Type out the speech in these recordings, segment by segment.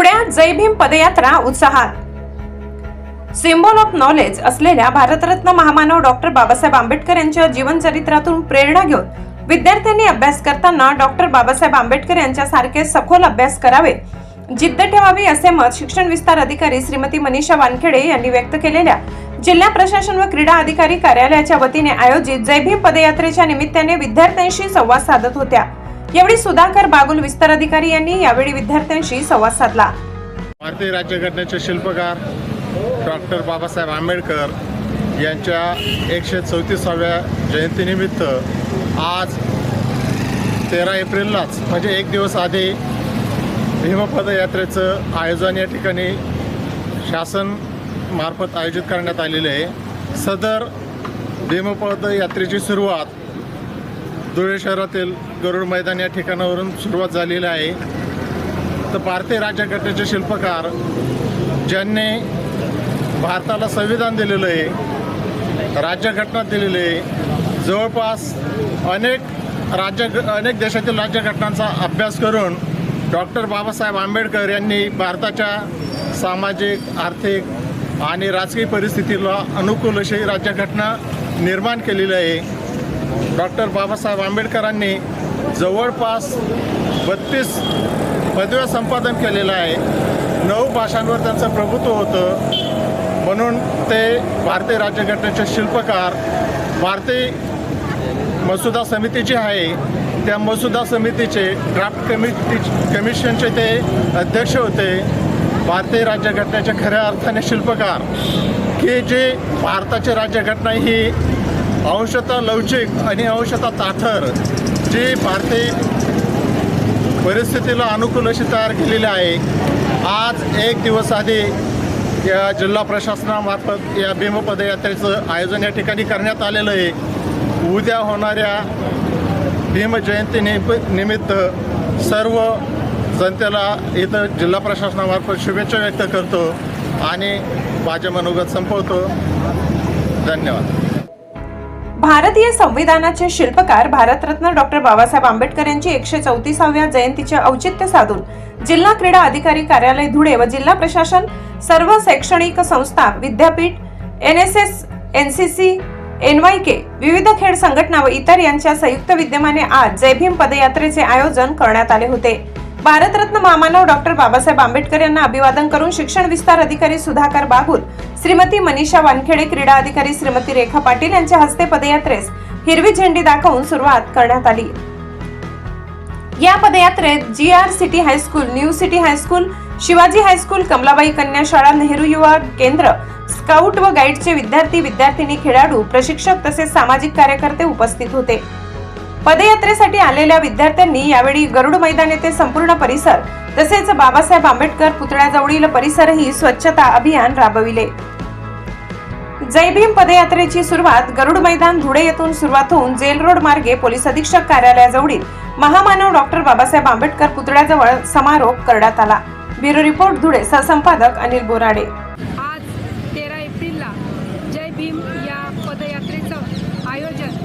धुळ्यात जय भीम पदयात्रा उत्साहात. सिम्बॉल ऑफ नॉलेज असलेल्या भारतरत्न महामानव डॉक्टर बाबासाहेब आंबेडकर यांच्या जीवनचरित्रातून प्रेरणा घेऊन विद्यार्थ्यांनी अभ्यास करताना डॉक्टर बाबासाहेब आंबेडकर यांच्यासारखे सखोल अभ्यास करावे जिद्द ठेवावी असे मत शिक्षण विस्तार अधिकारी श्रीमती मनीषा वानखेडे यांनी व्यक्त केलेल्या जिल्हा प्रशासन व क्रीडा अधिकारी कार्यालयाच्या वतीने आयोजित जय भीम पदयात्रेच्या निमित्ताने विद्यार्थ्यांशी संवाद साधत होत्या. यावेळी सुधाकर बागुल विस्तार अधिकारी यांनी यावेळी विद्यार्थ्यांशी संवाद साधला. भारतीय राज्यघटनेचे शिल्पकार डॉक्टर बाबासाहेब आंबेडकर यांच्या एकशे चौतीसाव्या जयंतीनिमित्त आज तेरा एप्रिललाच म्हणजे एक दिवस आधी भीमपदयात्रेचं आयोजन या ठिकाणी शासन मार्फत आयोजित करण्यात आलेले आहे. सदर भीमपदयात्रेची सुरुवात धुळे शहरातील गरुड मैदान या ठिकाणावरून सुरुवात झालेली आहे. तर भारतीय राज्यघटनेचे शिल्पकार ज्यांनी भारताला संविधान दिलेलं आहे राज्यघटना दिलेली आहे जवळपास अनेक राज्य अनेक देशातील राज्यघटनांचा अभ्यास करून डॉक्टर बाबासाहेब आंबेडकर यांनी भारताच्या सामाजिक आर्थिक आणि राजकीय परिस्थितीला अनुकूल अशी राज्यघटना निर्माण केलेली आहे. डॉक्टर बाबासाहेब आंबेडकरांनी जवळपास बत्तीस पदव्या संपादन केलेलं आहे. नऊ भाषांवर त्यांचं प्रभुत्व होतं. म्हणून ते भारतीय राज्यघटनेचे शिल्पकार भारतीय मसुदा समिती जी आहे त्या मसुदा समितीचे ड्राफ्ट कमिटी कमिशनचे ते अध्यक्ष होते. भारतीय राज्यघटनेचे खऱ्या अर्थाने शिल्पकार की जे भारताची राज्यघटना ही अंशतः लवचिक आणि अंशतः ताठर जी भारतीय परिस्थितीला अनुकूल अशी तयार केलेली आहे. आज एक दिवस आधी या जिल्हा प्रशासनामार्फत या भीमपदयात्रेचं आयोजन या ठिकाणी करण्यात आलेलं आहे. उद्या होणाऱ्या भीमजयंती निम निमित्त सर्व जनतेला इथं जिल्हा प्रशासनामार्फत शुभेच्छा व्यक्त करतो आणि माझ्या मनोगत संपवतो. धन्यवाद. भारतीय संविधानाचे शिल्पकार भारतरत्न डॉक्टर बाबासाहेब आंबेडकर यांची एकशे चौतीसाव्या जयंतीचे औचित्य साधून जिल्हा क्रीडा अधिकारी कार्यालय धुळे व जिल्हा प्रशासन सर्व शैक्षणिक संस्था विद्यापीठ N S S N C C N Y K विविध खेळ संघटना व इतर यांच्या संयुक्त विद्यमाने आज जय भीम पदयात्रेचे आयोजन करण्यात आले होते. भारतरत्न मामानव डॉक्टर बाबासाहेब आंबेडकर यांना अभिवादन करून शिक्षण विस्तार अधिकारी सुधाकर बागुल श्रीमती मनीषा वानखेडे क्रीडा अधिकारी श्रीमती रेखा पाटील यांच्या हस्ते पदयात्रेस हिरवी झेंडी दाखवून सुरुवात करण्यात आली. या पदयात्रेत G R city high school new city high school Shivaji high school Kamalabai कन्या शाळा नेहरू युवा केंद्र स्काउट व गाईडचे विद्यार्थी विद्यार्थिनी खेळाडू प्रशिक्षक तसेच सामाजिक कार्यकर्ते उपस्थित होते. पदयात्रेसाठी आलेल्या विद्यार्थ्यांनी यावेळी गरुड मैदान येथे संपूर्ण परिसर तसेच बाबासाहेब आंबेडकर पुतळ्याजवळील परिसरही स्वच्छता अभियान राबविले. जय भीम पदयात्रेची सुरुवात गरुड मैदान धुळे येथून सुरुवात होऊन जेल रोड मार्गे पोलीस अधीक्षक कार्यालयाजवळील महामानव डॉक्टर बाबासाहेब आंबेडकर पुतळ्याजवळ समारोप करण्यात आला. ब्युरो रिपोर्ट धुळे सहसंपादक अनिल बोराडे आज तेरा एप्रिलला जय भीम या पदयात्रेचं आयोजन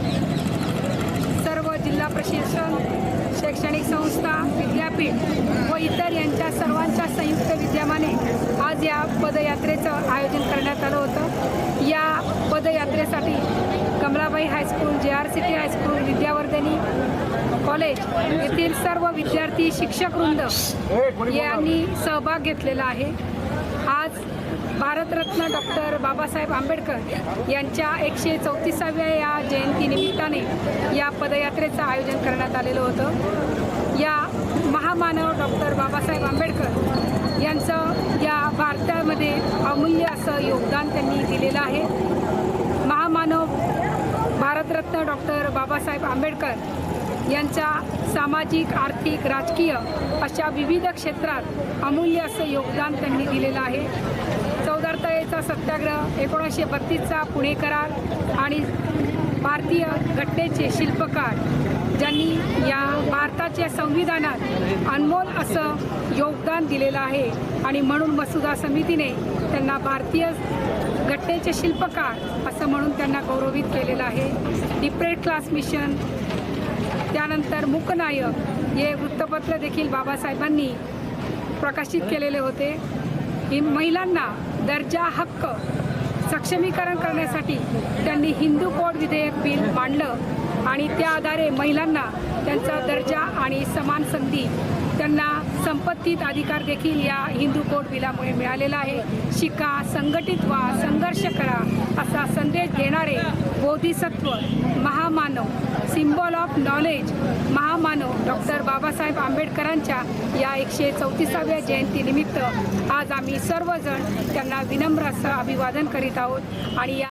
प्रशासन शैक्षणिक संस्था विद्यापीठ व इतर यांच्या सर्वांच्या संयुक्त विद्यमाने आज या पदयात्रेचं आयोजन करण्यात आलं होतं. या पदयात्रेसाठी Kamalabai high school J R city high school Vidyavardhini college येथील सर्व विद्यार्थी शिक्षकवृंद यांनी सहभाग घेतलेला आहे. आज भारतरत्न डॉक्टर बाबासाहेब आंबेडकर यांच्या एकशे चौतीसाव्या या जयंतीनिमित्ताने या पदयात्रेचं आयोजन करण्यात आलेलं होतं. या महामानव डॉक्टर बाबासाहेब आंबेडकर यांचं या भारतामध्ये अमूल्य असं योगदान त्यांनी दिलेलं आहे. महामानव भारतरत्न डॉक्टर बाबासाहेब आंबेडकर यांच्या सामाजिक आर्थिक राजकीय अशा विविध क्षेत्रात अमूल्य असं योगदान त्यांनी दिलेलं आहे. चौदार तळेचा सत्याग्रह एकोणीसशे बत्तीसचा पुणे करार आणि भारतीय घटनेचे शिल्पकार ज्यांनी या भारताच्या संविधानात अनमोल असं योगदान दिलेलं आहे आणि म्हणून मसुदा समितीने त्यांना भारतीय घटनेचे शिल्पकार असं म्हणून त्यांना गौरवित केलेलं आहे. डिप्रेड क्लास मिशन त्यानंतर मूकनायक हे वृत्तपत्र देखील बाबासाहेबांनी प्रकाशित केलेले होते. ही महिलांना दर्जा हक्क सक्षमीकरण करण्यासाठी त्यांनी हिंदू कोड विधेयक बिल मांडलं आणि त्या आधारे महिलांना त्यांचा दर्जा आणि समान संधी त्यांना संपत्तीत अधिकार देखील या हिंदू कोड बिलामुळे मिळालेला आहे. शिका संघटित व्हा संघर्ष करा असा संदेश देणारे बोधिसत्व महामानव सिम्बॉल ऑफ नॉलेज महामानव डॉक्टर बाबासाहेब आंबेडकरांच्या या एकशे चौतीसाव्या जयंतीनिमित्त आज आम्ही सर्वजण त्यांना विनम्र असं अभिवादन करीत आहोत. आणि या